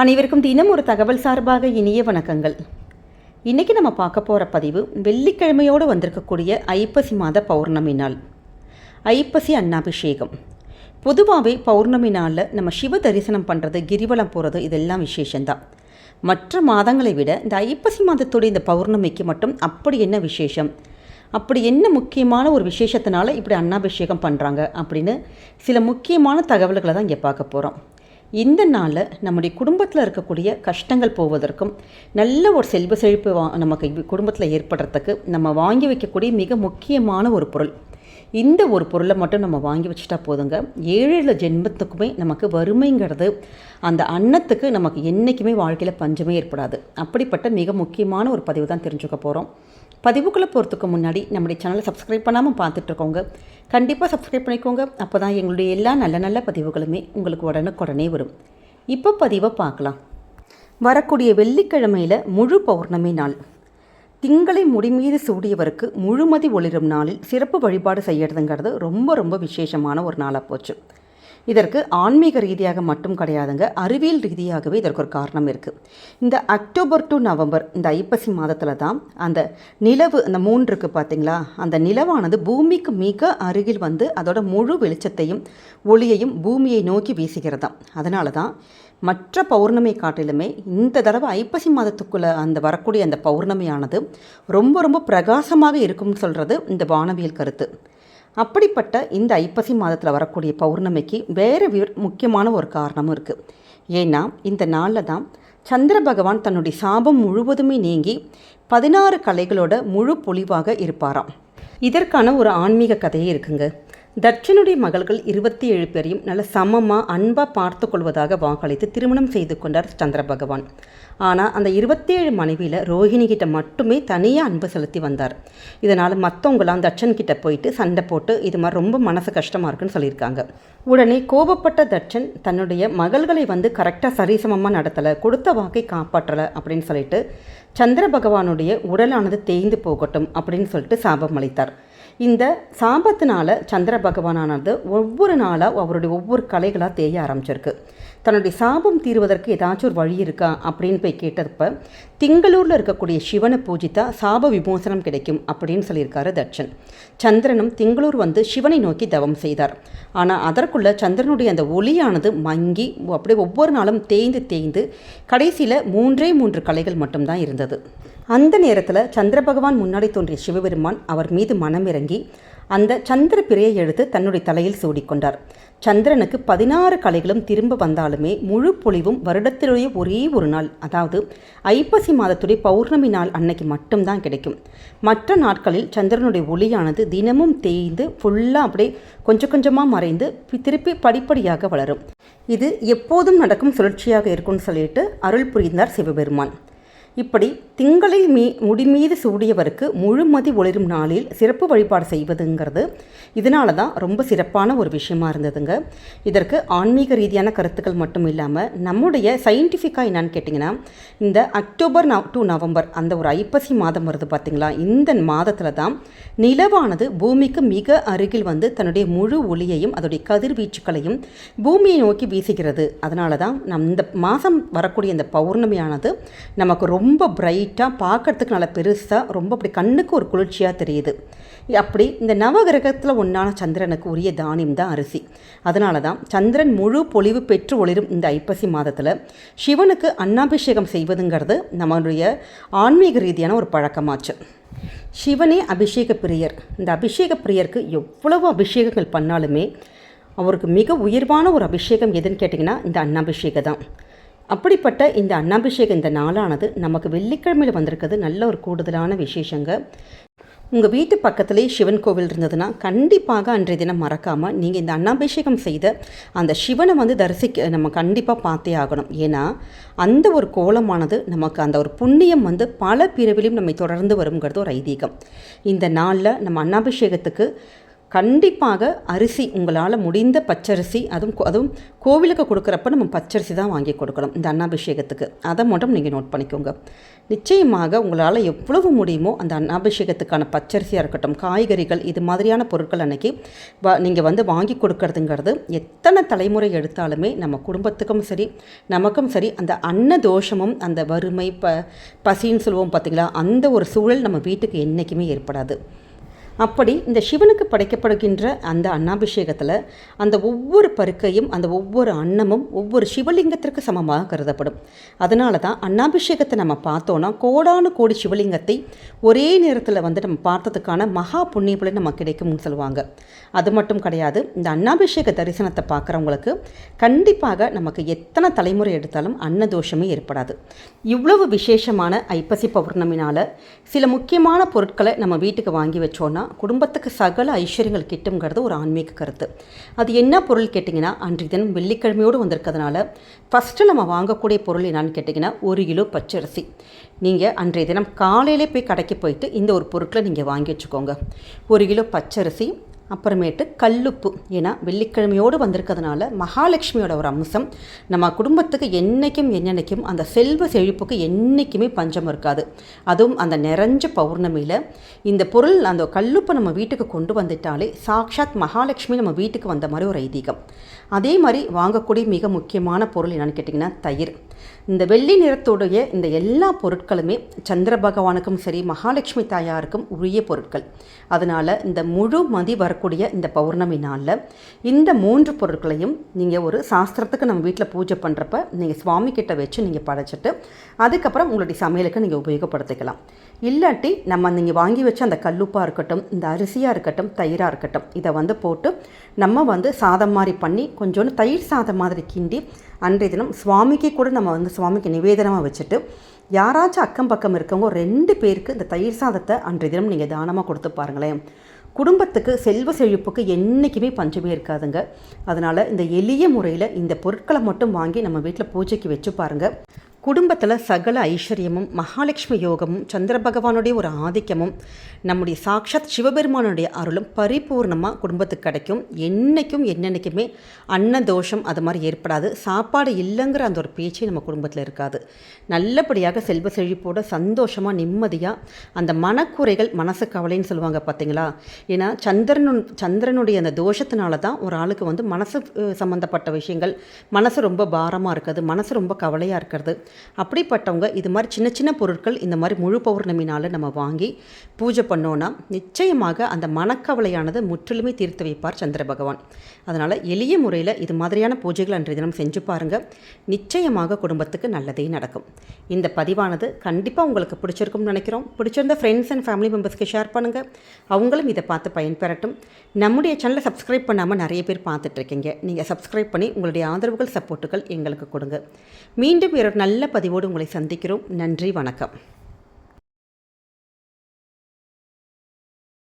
அனைவருக்கும் தினம் ஒரு தகவல் சார்பாக இனிய வணக்கங்கள். இன்றைக்கி நம்ம பார்க்க போகிற பதிவு வெள்ளிக்கிழமையோடு வந்திருக்கக்கூடிய ஐப்பசி மாத பௌர்ணமி நாள். ஐப்பசி அன்னாபிஷேகம். பொதுவாகவே பௌர்ணமி நாளில் நம்ம சிவ தரிசனம் பண்ணுறது கிரிவலம் போகிறது இதெல்லாம் விசேஷந்தான் மற்ற மாதங்களை விட இந்த ஐப்பசி மாதத்துடைய இந்த பௌர்ணமிக்கு மட்டும் அப்படி என்ன விசேஷம்? அப்படி என்ன முக்கியமான ஒரு விசேஷத்தினால இப்படி அன்னாபிஷேகம் பண்ணுறாங்க அப்படின்னு சில முக்கியமான தகவல்களை தான் இங்கே பார்க்க போகிறோம் இந்த நாளில் நம்முடைய குடும்பத்தில் இருக்கக்கூடிய கஷ்டங்கள் போவதற்கும் நல்ல ஒரு செல்வ செழிப்பு வா நமக்கு குடும்பத்தில் ஏற்படுறதுக்கு நம்ம வாங்கி வைக்கக்கூடிய மிக முக்கியமான ஒரு பொருள். இந்த ஒரு பொருளை மட்டும் நம்ம வாங்கி வச்சுட்டா போதுங்க. ஏழு ஏழு ஜென்மத்துக்குமே நமக்கு வறுமைங்கிறது அந்த அன்னத்துக்கு நமக்கு என்றைக்குமே வாழ்க்கையில் பஞ்சமே ஏற்படாது. அப்படிப்பட்ட மிக முக்கியமான ஒரு பதிவு தான் தெரிஞ்சுக்க போகிறோம் பதிவுக்குள்ளே போகிறதுக்கு முன்னாடி நம்முடைய சேனலை சப்ஸ்கிரைப் பண்ணாமல் பார்த்துட்ருக்கோங்க கண்டிப்பாக சப்ஸ்கிரைப் பண்ணிக்கோங்க. அப்போ தான் எங்களுடைய எல்லா நல்ல நல்ல பதிவுகளுமே உங்களுக்கு உடனுக்குடனே வரும். இப்போ பதிவை பார்க்கலாம். வரக்கூடிய வெள்ளிக்கிழமையில் முழு பௌர்ணமி நாள். திங்களை முடிமீது சூடியவருக்கு முழுமதி ஒளிரும் நாளில் சிறப்பு வழிபாடு செய்யறதுங்கிறது ரொம்ப ரொம்ப விசேஷமான ஒரு நாளாக போச்சு. இதற்கு ஆன்மீக ரீதியாக மட்டும் கிடையாதுங்க அறிவியல் ரீதியாகவே இதற்கு ஒரு காரணம் இருக்குது இந்த அக்டோபர் டு நவம்பர் இந்த ஐப்பசி மாதத்தில் தான் அந்த நிலவு அந்த மூன்று இருக்குது பார்த்தீங்களா அந்த நிலவானது பூமிக்கு மிக அருகில் வந்து அதோட முழு வெளிச்சத்தையும் ஒளியையும் பூமியை நோக்கி வீசுகிறதாம் அதனால தான் மற்ற பௌர்ணமி காட்டிலுமே இந்த தடவை ஐப்பசி மாதத்துக்குள்ளே அந்த வரக்கூடிய அந்த பௌர்ணமியானது ரொம்ப ரொம்ப பிரகாசமாக இருக்கும்னு சொல்கிறது இந்த வானவியல் கருத்து. அப்படிப்பட்ட இந்த ஐப்பசி மாதத்தில் வரக்கூடிய பௌர்ணமிக்கு வேறு முக்கியமான ஒரு காரணமும் இருக்குது ஏன்னா இந்த நாளில் தான் சந்திர பகவான் தன்னுடைய சாபம் முழுவதுமே நீங்கி பதினாறு கலைகளோட முழு பொலிவாக இருப்பாராம். இதற்கான ஒரு ஆன்மீக கதையே இருக்குங்க. தட்சனுடைய மகள்கள் இருபத்தி ஏழு பேரையும் நல்ல சமமாக அன்பாக பார்த்து கொள்வதாக வாக்களித்து திருமணம் செய்து கொண்டார் சந்திர பகவான். ஆனால் அந்த இருபத்தேழு மனைவியில் ரோஹிணி கிட்ட மட்டுமே தனியாக அன்பு செலுத்தி வந்தார். இதனால் மற்றவங்களாம் தட்சன் கிட்ட போயிட்டு சண்டை போட்டு இது மாதிரி ரொம்ப மனசு கஷ்டமாக இருக்குன்னு சொல்லியிருக்காங்க. உடனே கோபப்பட்ட தட்சன் தன்னுடைய மகள்களை வந்து கரெக்டாக சரிசமமாக நடத்தலை கொடுத்த வாக்கை காப்பாற்றலை அப்படின்னு சொல்லிட்டு சந்திர பகவானுடைய உடலானது தேய்ந்து போகட்டும் அப்படின்னு சொல்லிட்டு சாபம் அளித்தார் இந்த சாபத்தினால சந்திர பகவானானது ஒவ்வொரு நாளாக அவருடைய ஒவ்வொரு கலைகளாக தேய ஆரம்பிச்சிருக்கு. தன்னுடைய சாபம் தீர்வதற்கு ஏதாச்சும் ஒரு வழி இருக்கா அப்படின்னு போய் கேட்டப்ப திங்களூரில் இருக்கக்கூடிய சிவனை பூஜித்தா சாப விமோசனம் கிடைக்கும் அப்படின்னு சொல்லியிருக்காரு தட்சன். சந்திரனும் திங்களூர் வந்து சிவனை நோக்கி தவம் செய்தார். ஆனால் அதற்குள்ளே சந்திரனுடைய அந்த ஒளியானது மங்கி அப்படியே ஒவ்வொரு நாளும் தேய்ந்து தேய்ந்து கடைசியில் மூன்றே மூன்று கலைகள் மட்டும்தான் இருந்தது. அந்த நேரத்தில் சந்திர பகவான் முன்னாடி தோன்றிய சிவபெருமான் அவர் மீது மனமிறங்கி அந்த சந்திர பிறையை எடுத்து தன்னுடைய தலையில் சூடிக்கொண்டார். சந்திரனுக்கு பதினாறு கலைகளும் திரும்ப வந்தாலுமே முழு பொழிவும் வருடத்திலேயே ஒரே ஒரு நாள். அதாவது ஐப்பசி மாதத்துடைய பௌர்ணமி நாள் அன்னைக்கு மட்டும்தான் கிடைக்கும். மற்ற நாட்களில் சந்திரனுடைய ஒளியானது தினமும் தேய்ந்து ஃபுல்லாக அப்படியே கொஞ்சம் கொஞ்சமாக மறைந்து திருப்பி படிப்படியாக வளரும். இது எப்போதும் நடக்கும் சுழற்சியாக இருக்கும்னு சொல்லிட்டு அருள் புரிந்தார் சிவபெருமான். இப்படி திங்களில் மீ முடிமீது சூடியவருக்கு முழுமதி ஒளிரும் நாளில் சிறப்பு வழிபாடு செய்வதுங்கிறது இதனால தான் ரொம்ப சிறப்பான ஒரு விஷயமா இருந்ததுங்க. இதற்கு ஆன்மீக ரீதியான கருத்துக்கள் மட்டும் இல்லாமல் நம்முடைய சயின்டிஃபிக்காக என்னன்னு கேட்டிங்கன்னா இந்த அக்டோபர் நவ் டு நவம்பர் அந்த ஒரு ஐப்பசி மாதம் வருது பார்த்திங்களா இந்த மாதத்தில் தான் நிலவானது பூமிக்கு மிக அருகில் வந்து தன்னுடைய முழு ஒளியையும் அதோடைய கதிர்வீச்சுக்களையும் பூமியை நோக்கி வீசுகிறது. அதனால தான் நம் இந்த மாதம் வரக்கூடிய இந்த பௌர்ணமியானது நமக்கு ரொம்ப ரொம்ப பிரைட்டாக பார்க்குறதுக்கு நல்லா பெருசாக ரொம்ப அப்படி கண்ணுக்கு ஒரு குளிர்ச்சியாக தெரியுது. அப்படி இந்த நவகிரகத்தில் ஒன்றான சந்திரனுக்கு உரிய தானியம் தான் அரிசி. அதனால தான் சந்திரன் முழு பொலிவு பெற்று ஒளிரும் இந்த ஐப்பசி மாதத்தில் சிவனுக்கு அன்னாபிஷேகம் செய்வதுங்கிறது நம்மளுடைய ஆன்மீக ரீதியான ஒரு பழக்கமாச்சு. சிவனே அபிஷேக பிரியர். இந்த அபிஷேக பிரியருக்கு எவ்வளவு அபிஷேகங்கள் பண்ணாலுமே அவருக்கு மிக உயர்வான ஒரு அபிஷேகம் எதுன்னு கேட்டிங்கன்னா இந்த அன்னாபிஷேகம் தான் அப்படிப்பட்ட இந்த அன்னாபிஷேகம் இந்த நாளானது நமக்கு வெள்ளிக்கிழமையில் வந்திருக்கிறது. நல்ல ஒரு கூடுதலான விசேஷங்க. உங்கள் வீட்டு பக்கத்துலேயே சிவன் கோவில் இருந்ததுன்னா கண்டிப்பாக அன்றைய தினம் மறக்காமல் நீங்கள் இந்த அன்னாபிஷேகம் செய்த அந்த சிவனை வந்து தரிசிக்க நம்ம கண்டிப்பாக பார்த்தே ஆகணும். ஏன்னா அந்த ஒரு கோலமானது நமக்கு அந்த ஒரு புண்ணியம் வந்து பல பிரிவிலையும் நம்மை தொடர்ந்து வருங்கிறது ஒரு ஐதீகம். இந்த நாளில் நம்ம அன்னாபிஷேகத்துக்கு கண்டிப்பாக அரிசி உங்களால் முடிந்த பச்சரிசி அதுவும் கோ- அதுவும் கோவிலுக்கு கொடுக்குறப்ப நம்ம பச்சரிசி தான் வாங்கி கொடுக்கணும் இந்த அன்னாபிஷேகத்துக்கு. அதை மட்டும் நீங்கள் நோட் பண்ணிக்கோங்க. நிச்சயமாக உங்களால் எவ்வளவு முடியுமோ அந்த அன்னாபிஷேகத்துக்கான பச்சரிசியாக இருக்கட்டும் காய்கறிகள் இது மாதிரியான பொருட்கள் அன்னைக்கு வா நீங்கள் வந்து வாங்கி கொடுக்கறதுங்கிறது எத்தனை தலைமுறை எடுத்தாலுமே நம்ம குடும்பத்துக்கும் சரி நமக்கும் சரி அந்த அன்ன தோஷமும் அந்த வறுமை ப பசின்னு சொல்லுவோம் பார்த்தீங்களா அந்த ஒரு சூழல் நம்ம வீட்டுக்கு என்றைக்குமே ஏற்படாது. அப்படி இந்த சிவனுக்கு படைக்கப்படுகின்ற அந்த அன்னாபிஷேகத்தில் அந்த ஒவ்வொரு பருக்கையும் அந்த ஒவ்வொரு அன்னமும் ஒவ்வொரு சிவலிங்கத்திற்கு சமமாக கருதப்படும். அதனால தான் அன்னாபிஷேகத்தை நம்ம பார்த்தோன்னா கோடானு கோடி சிவலிங்கத்தை ஒரே நேரத்தில் வந்து நம்ம பார்த்ததுக்கான மகா புண்ணிய நம்ம நமக்கு கிடைக்கும்னு சொல்லுவாங்க. அது மட்டும் கிடையாது இந்த அன்னாபிஷேக தரிசனத்தை பார்க்குறவங்களுக்கு கண்டிப்பாக நமக்கு எத்தனை தலைமுறை எடுத்தாலும் அன்னதோஷமே ஏற்படாது. இவ்வளவு விசேஷமான ஐப்பசி பௌர்ணமினால் சில முக்கியமான பொருட்களை நம்ம வீட்டுக்கு வாங்கி வச்சோன்னா குடும்பத்துக்கு சகல ஐஸ்வர்யங்கள் கிட்டுங்கிறது ஒரு ஆன்மீக கருத்து. அது என்ன பொருள் கேட்டிங்கன்னா அன்றைய தினம் வெள்ளிக்கிழமையோடு வந்திருக்கிறதுனால ஃபஸ்ட்டு நம்ம வாங்கக்கூடிய பொருள் என்னான்னு கேட்டிங்கன்னா ஒரு கிலோ பச்சரிசி. நீங்கள் அன்றைய தினம் காலையிலே போய் கடைக்கு போயிட்டு இந்த ஒரு பொருட்களை நீங்கள் வாங்கி வச்சுக்கோங்க. ஒரு கிலோ பச்சரிசி அப்புறமேட்டு கல்லுப்பு. ஏன்னா வெள்ளிக்கிழமையோடு வந்திருக்கிறதுனால மகாலட்சுமியோட ஒரு அம்சம் நம்ம குடும்பத்துக்கு என்றைக்கும் என்னென்னைக்கும் அந்த செல்வ செழிப்புக்கு என்றைக்குமே பஞ்சம் இருக்காது. அதுவும் அந்த நிறைஞ்ச பௌர்ணமியில். இந்த பொருள் அந்த கல்லுப்பை நம்ம வீட்டுக்கு கொண்டு வந்துட்டாலே சாக்ஷாத் மகாலட்சுமி நம்ம வீட்டுக்கு வந்த மாதிரி ஒரு ஐதீகம். அதே மாதிரி வாங்கக்கூடிய மிக முக்கியமான பொருள் என்னென்னு கேட்டிங்கன்னா தயிர். இந்த வெள்ளி நிறத்துடைய இந்த எல்லா பொருட்களுமே சந்திர பகவானுக்கும் சரி மகாலட்சுமி தாயாருக்கும் உரிய பொருட்கள். அதனால் இந்த முழு மதி வரக்கூடிய இந்த பௌர்ணமி நாளில் இந்த மூன்று பொருட்களையும் நீங்கள் ஒரு சாஸ்திரத்துக்கு நம்ம வீட்டில் பூஜை பண்ணுறப்ப நீங்கள் சுவாமி கிட்ட வச்சு நீங்கள் படைச்சிட்டு அதுக்கப்புறம் உங்களுடைய சமையலுக்கு நீங்கள் உபயோகப்படுத்திக்கலாம். இல்லாட்டி நம்ம நீங்கள் வாங்கி வச்ச அந்த கல்லுப்பாக இருக்கட்டும் இந்த அரிசியாக இருக்கட்டும் தயிராக இருக்கட்டும் இதை வந்து போட்டு நம்ம வந்து சாதம் மாதிரி பண்ணி கொஞ்சோண்டு தயிர் சாதம் மாதிரி கிண்டி அன்றைய தினம் சுவாமிக்கு கூட நம்ம வந்து சுவாமிக்கு நிவேதனமாக வச்சுட்டு யாராச்சும் அக்கம் பக்கம் இருக்கவங்க ரெண்டு பேருக்கு இந்த தயிர் சாதத்தை அன்றைய தினம் நீங்கள் தானமாக கொடுத்து பாருங்களேன். குடும்பத்துக்கு செல்வ செழிப்புக்கு என்றைக்குமே பஞ்சமே இருக்காதுங்க. அதனால் இந்த எளிய முறையில் இந்த பொருட்களை மட்டும் வாங்கி நம்ம வீட்டில் பூஜைக்கு வச்சு பாருங்கள் குடும்பத்தில் சகல ஐஸ்வர்யமும் மகாலட்சுமி யோகமும் சந்திர பகவானுடைய ஒரு ஆதிக்கமும் நம்முடைய சாக்ஷாத் சிவபெருமானுடைய அருளும் பரிபூர்ணமாக குடும்பத்துக்கு கிடைக்கும். என்றைக்கும் என்னென்னைக்குமே அன்ன தோஷம் அது மாதிரி ஏற்படாது. சாப்பாடு இல்லைங்கிற அந்த ஒரு பேச்சே நம்ம குடும்பத்தில் இருக்காது. நல்லபடியாக செல்வ செழிப்போட சந்தோஷமாக நிம்மதியாக அந்த மனக்குறைகள் மனசு கவலைன்னு சொல்லுவாங்க பார்த்தீங்களா ஏன்னா சந்திரனு சந்திரனுடைய அந்த தோஷத்தினால தான் ஒரு ஆளுக்கு வந்து மனசு சம்மந்தப்பட்ட விஷயங்கள் மனசு ரொம்ப பாரமாக இருக்கிறது மனசு ரொம்ப கவலையாக இருக்கிறது. அப்படிப்பட்டவங்க இது மாதிரி சின்ன சின்ன பொருட்கள் இந்த மாதிரி முழு பௌர்ணமி நாளில் நம்ம வாங்கி பூஜை பண்ணோன்னா நிச்சயமாக அந்த மனக்கவலையானது முற்றிலுமே தீர்த்து வைப்பார் சந்திர பகவான். அதனால் எளிய முறையில் இது மாதிரியான பூஜைகள் அன்றைய தினம் செஞ்சு பாருங்கள் நிச்சயமாக குடும்பத்துக்கு நல்லதே நடக்கும். இந்த பதிவானது கண்டிப்பாக உங்களுக்கு பிடிச்சிருக்கும்னு நினைக்கிறோம். பிடிச்சிருந்த ஃப்ரெண்ட்ஸ் அண்ட் ஃபேமிலி மெம்பர்ஸ்க்கு ஷேர் பண்ணுங்கள் அவங்களும் இதை பார்த்து பயன்பெறட்டும். நம்முடைய சேனலை சப்ஸ்கிரைப் பண்ணாமல் நிறைய பேர் பார்த்துட்ருக்கீங்க நீங்கள் சப்ஸ்கிரைப் பண்ணி உங்களுடைய ஆதரவுகள் சப்போர்ட்டுகள் எங்களுக்கு கொடுங்க. மீண்டும் வேறு நல்ல நல்ல பதிவோடு உங்களை சந்திக்கிறோம். நன்றி வணக்கம்.